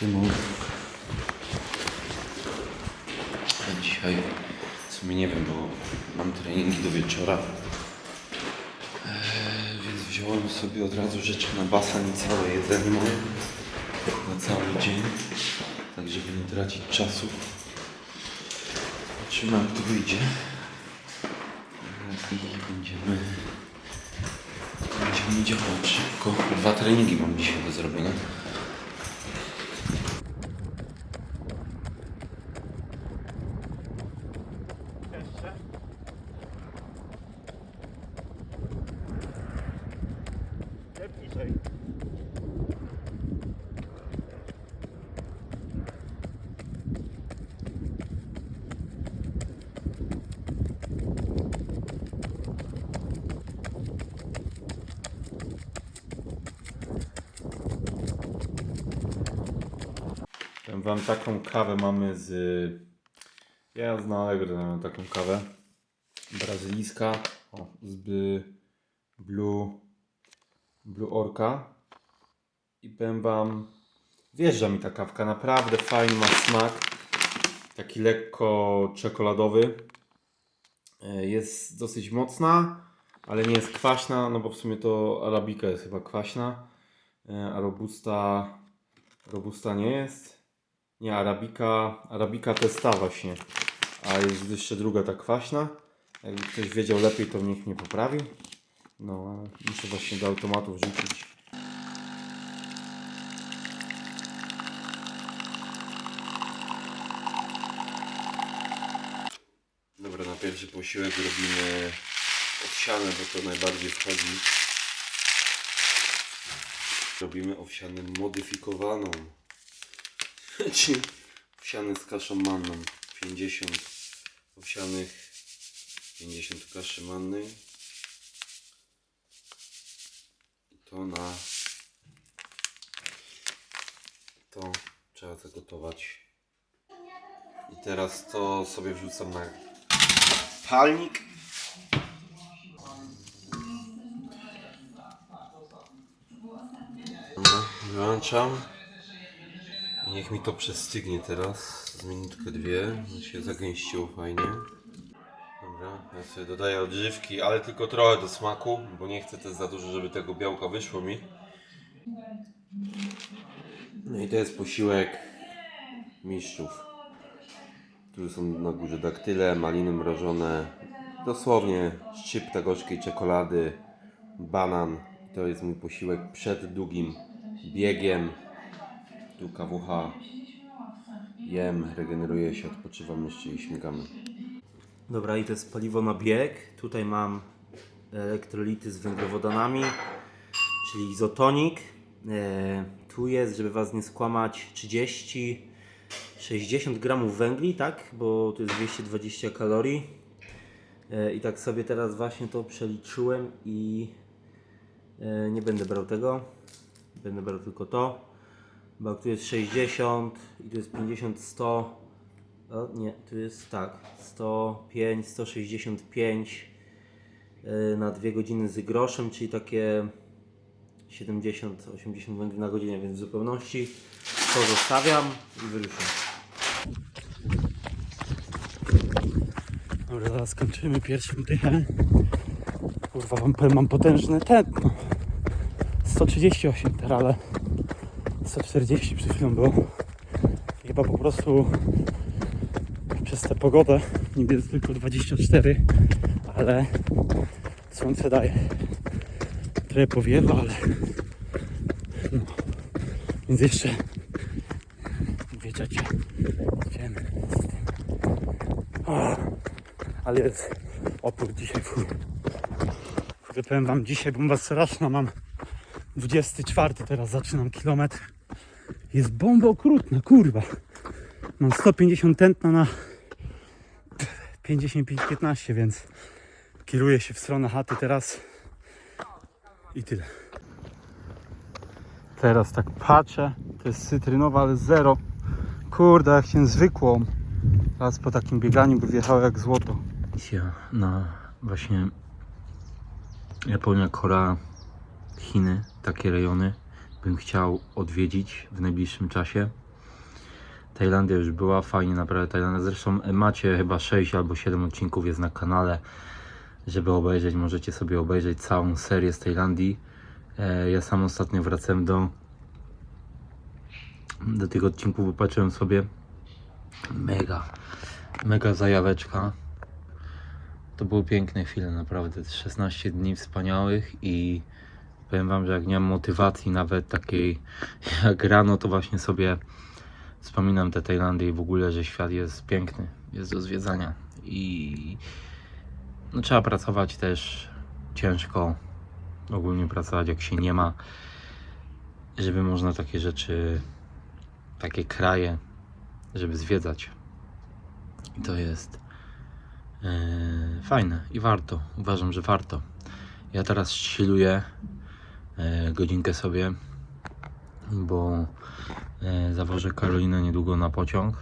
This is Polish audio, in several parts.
Tymon. A dzisiaj w sumie nie wiem, bo mam treningi do wieczora. Eee, więc wziąłem sobie od razu rzeczy na basen i całe jedzenie moje na cały dzień. Tak, żeby nie tracić czasu. Zobaczymy jak to wyjdzie. Eee, I będziemy będziemy działać szybko. Dwa treningi mam dzisiaj do zrobienia. Powiem wam taką kawę mamy z... Ja z Allegro taką kawę. Brazylijska. O, z. Blue... Blue Orca. I powiem wam... Wjeżdża mi ta kawka. Naprawdę fajny ma smak. Taki lekko czekoladowy. E, Jest dosyć mocna, ale nie jest kwaśna, no bo w sumie to Arabika jest chyba kwaśna. E, A Robusta... Robusta nie jest. Nie, Arabika, Arabika to właśnie. A jest jeszcze druga ta kwaśna. Jakby ktoś wiedział lepiej, to niech mnie poprawi. No, muszę właśnie do automatu wrzucić. Dobra, na pierwszy posiłek robimy owsiane, bo to najbardziej wchodzi. Robimy owsianę modyfikowaną. Czyli owsiany z kaszą manną. 50 owsianych, 50 kaszy mannej. To na to trzeba zagotować. I teraz to sobie wrzucam na palnik. Wyłączam. Niech mi to przestygnie teraz. Z minutkę dwie. Się zagęściło fajnie. Dobra, ja sobie dodaję odżywki, ale tylko trochę do smaku, bo nie chcę też za dużo, żeby tego białka wyszło mi. No i to jest posiłek mistrzów. Tu są na górze daktyle, maliny mrożone, dosłownie szczypta gorzkiej czekolady, banan. To jest mój posiłek przed długim biegiem. Tu kawucha jem, regeneruję się, odpoczywam jeszcze i śmigamy. Dobra, i to jest paliwo na bieg. Tutaj mam elektrolity z węglowodanami, czyli izotonik. E, tu jest, żeby Was nie skłamać, 30, 60 gramów węgli, tak? Bo to jest 220 kalorii. E, I tak sobie teraz właśnie to przeliczyłem i e, nie będę brał tego. Będę brał tylko to. Bo tu jest 60 i tu jest 50, 100. O nie, tu jest tak. 105, 165 yy, na 2 godziny z groszem, czyli takie 70-80 węgli na godzinę, więc w zupełności to zostawiam i wyruszam. Dobra, zaraz skończymy pierwszym dychem. Kurwa, powiem, mam potężne tętno. 138 teraz, ale 140 przed chwilą było. I Chyba po prostu przez tę pogodę niby jest tylko 24, ale słońce daje. Trochę powiewa, ale no. Więc jeszcze wiecie, idziemy z tym. O, ale jest opór dzisiaj. Kurde, powiem wam dzisiaj bomba straszna, mam 24 teraz zaczynam kilometr. Jest bomba okrutna, kurwa. Mam 150 tętna na 55-15, więc kieruję się w stronę chaty teraz i tyle. Teraz tak patrzę, to jest cytrynowa, ale zero. Kurde, jak się zwykłą. Raz po takim bieganiu by wjechało jak złoto. Misja na właśnie Japonia, Korea, Chiny, takie rejony bym chciał odwiedzić w najbliższym czasie. Tajlandia już była, fajnie naprawdę Tajlandia. Zresztą macie chyba 6 albo 7 odcinków jest na kanale, żeby obejrzeć. Możecie sobie obejrzeć całą serię z Tajlandii. E, Ja sam ostatnio wracałem do, do tych odcinków, popatrzyłem sobie. Mega, mega zajaweczka. To były piękne chwile, naprawdę. 16 dni wspaniałych i powiem Wam, że jak nie mam motywacji nawet takiej jak rano, to właśnie sobie wspominam te Tajlandię i w ogóle, że świat jest piękny, jest do zwiedzania i no, trzeba pracować też ciężko, ogólnie pracować jak się nie ma, żeby można takie rzeczy, takie kraje, żeby zwiedzać. I to jest e, fajne i warto. Uważam, że warto. Ja teraz chilluję godzinkę sobie, bo e, zawożę Karolinę niedługo na pociąg,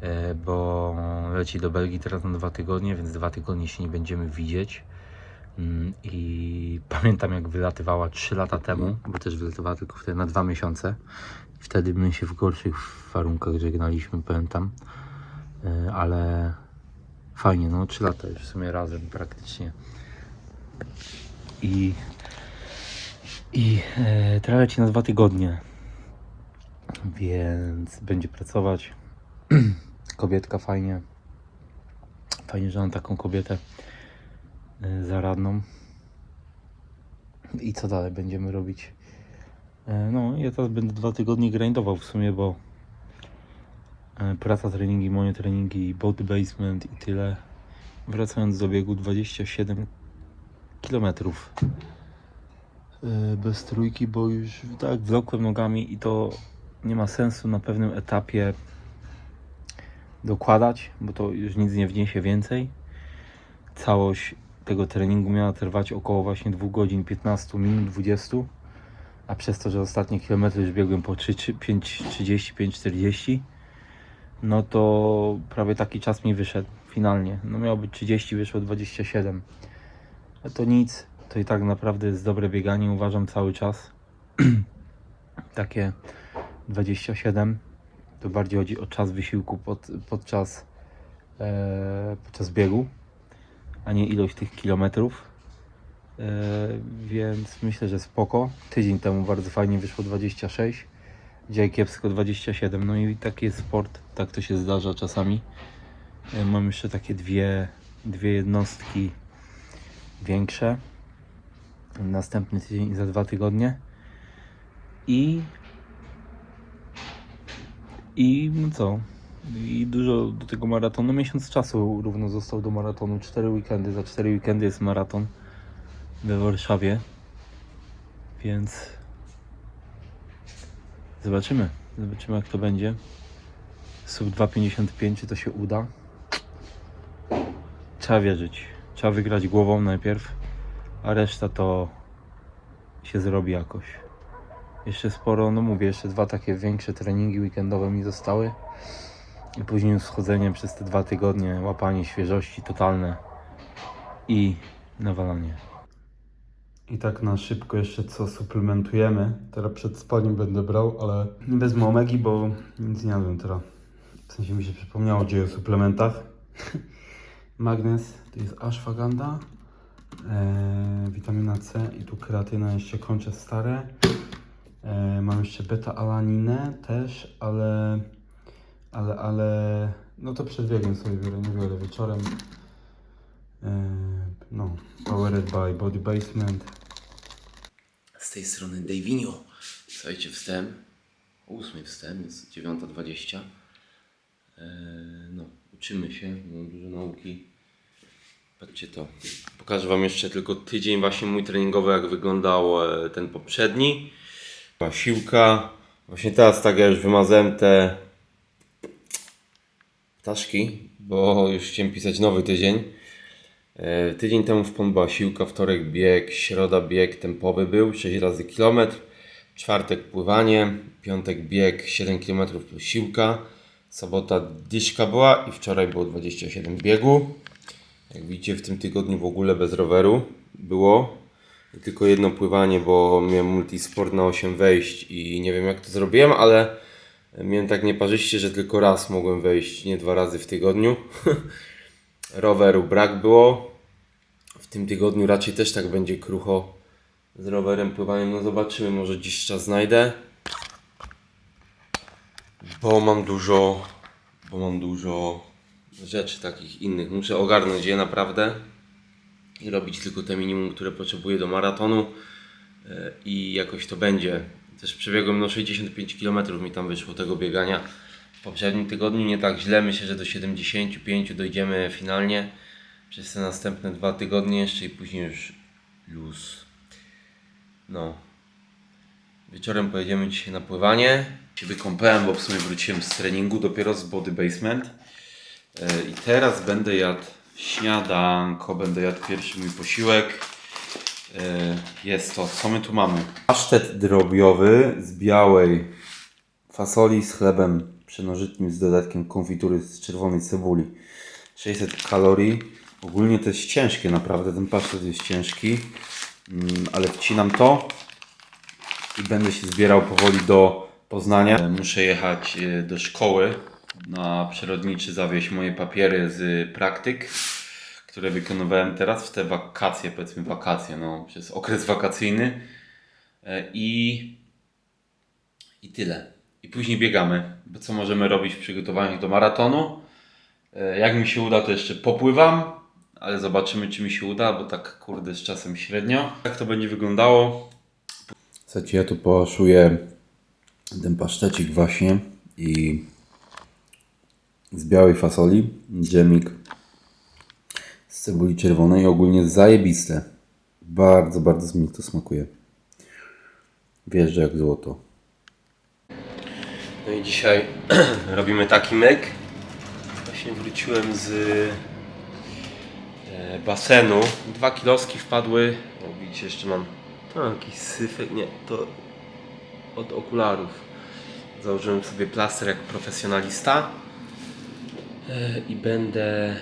e, bo leci do Belgii teraz na dwa tygodnie, więc dwa tygodnie się nie będziemy widzieć. Mm, I pamiętam jak wylatywała 3 lata temu, bo też wylatywała tylko wtedy na dwa miesiące. Wtedy my się w gorszych warunkach żegnaliśmy, pamiętam. E, Ale fajnie, no 3 lata już w sumie razem praktycznie. I, i e, teraz leci na dwa tygodnie, więc będzie pracować. Kobietka fajnie. Fajnie, że mam taką kobietę e, zaradną. I co dalej będziemy robić? E, No, ja teraz będę dwa tygodnie grindował w sumie, bo e, praca, treningi, moje treningi, body basement i tyle. Wracając do biegu 27 kilometrów bez trójki, bo już tak wlokłem nogami i to nie ma sensu na pewnym etapie dokładać, bo to już nic nie wniesie więcej. Całość tego treningu miała trwać około właśnie 2 godzin 15 minut 20, a przez to, że ostatnie kilometry już biegłem po 5.30, 5.40, no to prawie taki czas mi wyszedł finalnie. No miało być 30, wyszło 27. Ale to nic, to i tak naprawdę jest dobre bieganie, uważam cały czas. Takie 27 to bardziej chodzi o czas wysiłku pod, podczas, e, podczas biegu, a nie ilość tych kilometrów. E, więc myślę, że spoko. Tydzień temu bardzo fajnie wyszło 26, dzisiaj kiepsko 27. No i taki jest sport, tak to się zdarza czasami. E, mam jeszcze takie dwie, dwie jednostki większe. Następny tydzień i za dwa tygodnie. I i no co? I dużo do tego maratonu. Miesiąc czasu równo został do maratonu. Cztery weekendy. Za cztery weekendy jest maraton we Warszawie. Więc zobaczymy. Zobaczymy jak to będzie. Sub 2,55 czy to się uda. Trzeba wierzyć. Trzeba wygrać głową najpierw, a reszta to się zrobi jakoś. Jeszcze sporo, no mówię, jeszcze dwa takie większe treningi weekendowe mi zostały. I później schodzenie przez te dwa tygodnie, łapanie świeżości totalne i nawalanie. I tak na szybko jeszcze co suplementujemy. Teraz przed spaniem będę brał, ale nie wezmę omegi, bo nic nie jadłem teraz. W sensie mi się przypomniało dzieje o suplementach. Magnes to jest ashwagandha, e, witamina C i tu kreatyna jeszcze kończę stare. E, mam jeszcze beta-alaninę też, ale, ale, ale, no to przed biegiem sobie biorę, nie biorę wieczorem. E, no, Powered by Body Basement. Z tej strony Davinio. Słuchajcie, wstęp. 8 wstęp, jest 9.20. Eee, no, uczymy się, mam dużo nauki. Patrzcie to. Pokażę Wam jeszcze tylko tydzień właśnie mój treningowy, jak wyglądał e, ten poprzedni. Siłka. Właśnie teraz tak ja już wymazałem te ptaszki, bo już chciałem pisać nowy tydzień. E, Tydzień temu w PON była siłka, wtorek bieg, środa bieg tempowy był 6 razy kilometr, czwartek pływanie, piątek bieg 7 km plus siłka, sobota dyszka była i wczoraj było 27 biegu. Jak widzicie w tym tygodniu w ogóle bez roweru było. tylko jedno pływanie, bo miałem multisport na 8 wejść i nie wiem jak to zrobiłem, ale miałem tak nieparzyście, że tylko raz mogłem wejść, nie dwa razy w tygodniu. Roweru brak było. W tym tygodniu raczej też tak będzie krucho z rowerem pływaniem. No zobaczymy, może dziś czas znajdę. Bo mam dużo, bo mam dużo rzeczy takich innych. Muszę ogarnąć je naprawdę i robić tylko te minimum, które potrzebuję do maratonu e, i jakoś to będzie. Też przebiegłem no 65 km mi tam wyszło tego biegania w poprzednim tygodniu. Nie tak źle, myślę, że do 75 dojdziemy finalnie przez te następne dwa tygodnie jeszcze i później już luz. No. Wieczorem pojedziemy dzisiaj na pływanie. Się wykąpałem, bo w sumie wróciłem z treningu dopiero z Body Basement. E, I teraz będę jadł śniadanko, będę jadł pierwszy mój posiłek. E, Jest to, co my tu mamy? Pasztet drobiowy z białej fasoli z chlebem przenożytnym z dodatkiem konfitury z czerwonej cebuli. 600 kalorii. Ogólnie to jest ciężkie naprawdę, ten pasztet jest ciężki. Mm, Ale wcinam to i będę się zbierał powoli do Poznania. Muszę jechać e, do szkoły na przyrodniczy zawieźć moje papiery z praktyk, które wykonywałem teraz w te wakacje, powiedzmy wakacje, no przez okres wakacyjny E, i i tyle. I później biegamy, bo co możemy robić w przygotowaniach do maratonu. E, Jak mi się uda, to jeszcze popływam, ale zobaczymy, czy mi się uda, bo tak kurde z czasem średnio. Jak to będzie wyglądało? Słuchajcie, ja tu połaszuję ten pasztecik właśnie i z białej fasoli, dżemik z cebuli czerwonej, ogólnie zajebiste. Bardzo, bardzo mi to smakuje. Wjeżdża jak złoto. No i dzisiaj robimy taki myk. Właśnie wróciłem z e, basenu. Dwa kiloski wpadły. O, widzicie, jeszcze mam no, jakiś syfek. Nie, to od okularów. Założyłem sobie plaster jak profesjonalista i będę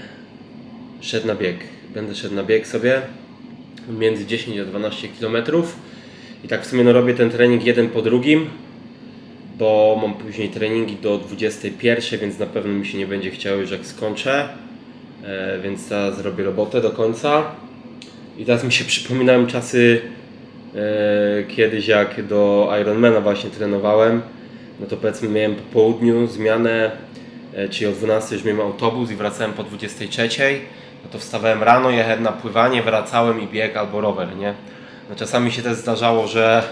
szedł na bieg. Będę szedł na bieg sobie między 10 a 12 km. I tak w sumie no, robię ten trening jeden po drugim, bo mam później treningi do 21, więc na pewno mi się nie będzie chciało już jak skończę. E, więc teraz zrobię robotę do końca. I teraz mi się przypominają czasy e, kiedyś jak do Ironmana właśnie trenowałem. No to powiedzmy miałem po południu zmianę, e, czyli o 12 już miałem autobus i wracałem po 23. No to wstawałem rano, jechałem na pływanie, wracałem i bieg albo rower, nie? No czasami się też zdarzało, że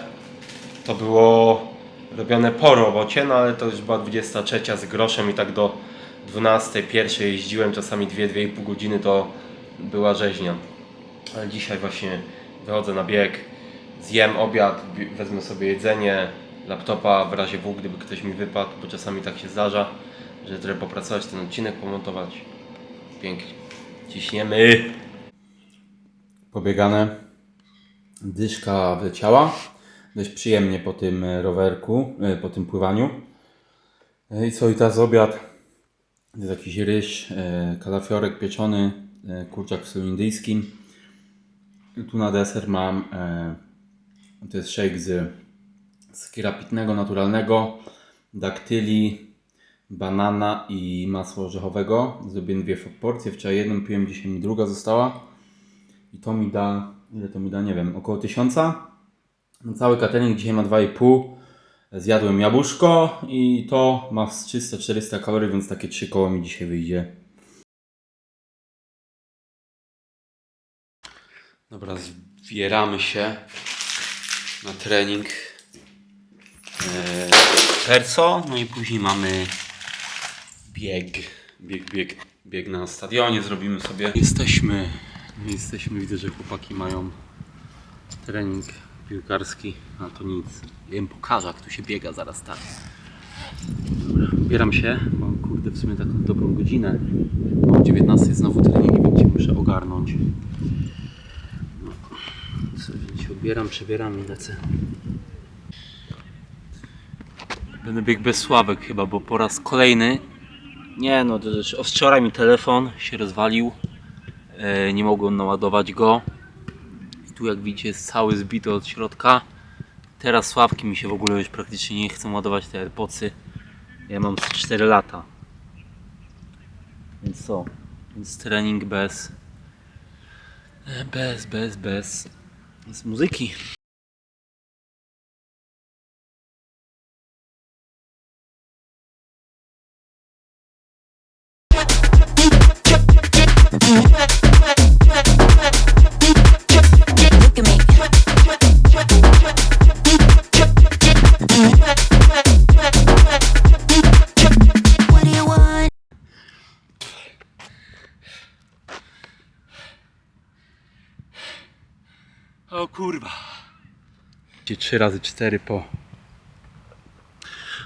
to było robione po robocie, no ale to już była 23 z groszem i tak do 12, pierwszej jeździłem, czasami 2-2,5 godziny to była rzeźnia. Ale dzisiaj właśnie wychodzę na bieg, zjem obiad, bi- wezmę sobie jedzenie, laptopa w razie W, gdyby ktoś mi wypadł, bo czasami tak się zdarza, że trzeba popracować, ten odcinek pomontować. Pięknie. Ciśniemy. Pobiegane. Dyszka wleciała. Dość przyjemnie po tym rowerku, e, po tym pływaniu. E, I co, i teraz obiad. Jest jakiś ryż, e, kalafiorek pieczony, kurczak w stylu indyjskim. Tu na deser mam, to jest shake z skira pitnego, naturalnego, daktyli, banana i masła orzechowego. Zrobiłem dwie porcje, wczoraj jedną piłem, dzisiaj mi druga została. I to mi da, ile to mi da, nie wiem, około tysiąca. No, Cały catering dzisiaj ma 2,5. Zjadłem jabłuszko i to ma z 300-400 kalorii, więc takie 3 koło mi dzisiaj wyjdzie. Dobra, zbieramy się na trening eee, perso, no i później mamy bieg, bieg, bieg, bieg na stadionie zrobimy sobie. Jesteśmy, jesteśmy, widzę, że chłopaki mają trening piłkarski, a to nic. Ja im pokażę, jak tu się biega zaraz tak. Dobra, Ubieram się, mam kurde w sumie taką dobrą godzinę. O 19 znowu trening, więc się muszę ogarnąć. No, więc się odbieram, przebieram i lecę. Będę biegł bez sławek chyba, bo po raz kolejny nie no, to już od wczoraj mi telefon się rozwalił. E, nie mogłem naładować go. Tu jak widzicie jest cały zbity od środka. Teraz sławki mi się w ogóle już praktycznie nie chcą ładować te AirPodsy. Ja mam z 4 lata. Więc co? Więc trening bez e, bez, bez, bez z muzyki. Kurwa. 3 razy 4 po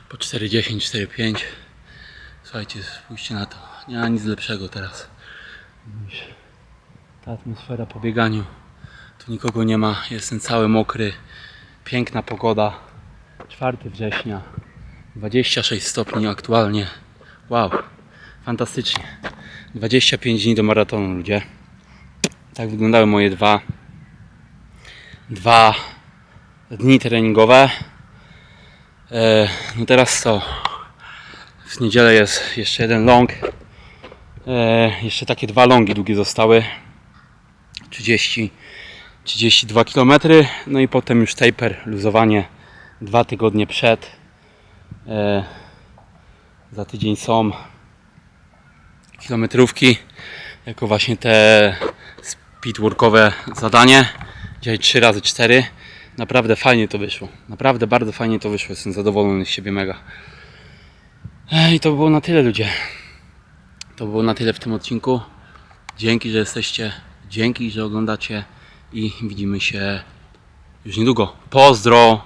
po 4,10, 4,5 Słuchajcie, spójrzcie na to. Nie ma nic lepszego teraz niż ta atmosfera po bieganiu. Tu nikogo nie ma, jestem cały mokry. Piękna pogoda. 4 września. 26 stopni aktualnie. Wow, fantastycznie. 25 dni do maratonu, ludzie. Tak wyglądały moje dwa dwa dni treningowe. E, no teraz co? W niedzielę jest jeszcze jeden long. E, jeszcze takie dwa longi długie zostały. 30, 32 km. No i potem już taper, luzowanie dwa tygodnie przed. E, za tydzień są kilometrówki jako właśnie te speedworkowe zadanie. Dzisiaj 3 razy 4 Naprawdę fajnie to wyszło. Naprawdę bardzo fajnie to wyszło. Jestem zadowolony z siebie mega. I to było na tyle ludzie. To było na tyle w tym odcinku. Dzięki, że jesteście. Dzięki, że oglądacie. I widzimy się już niedługo. Pozdro!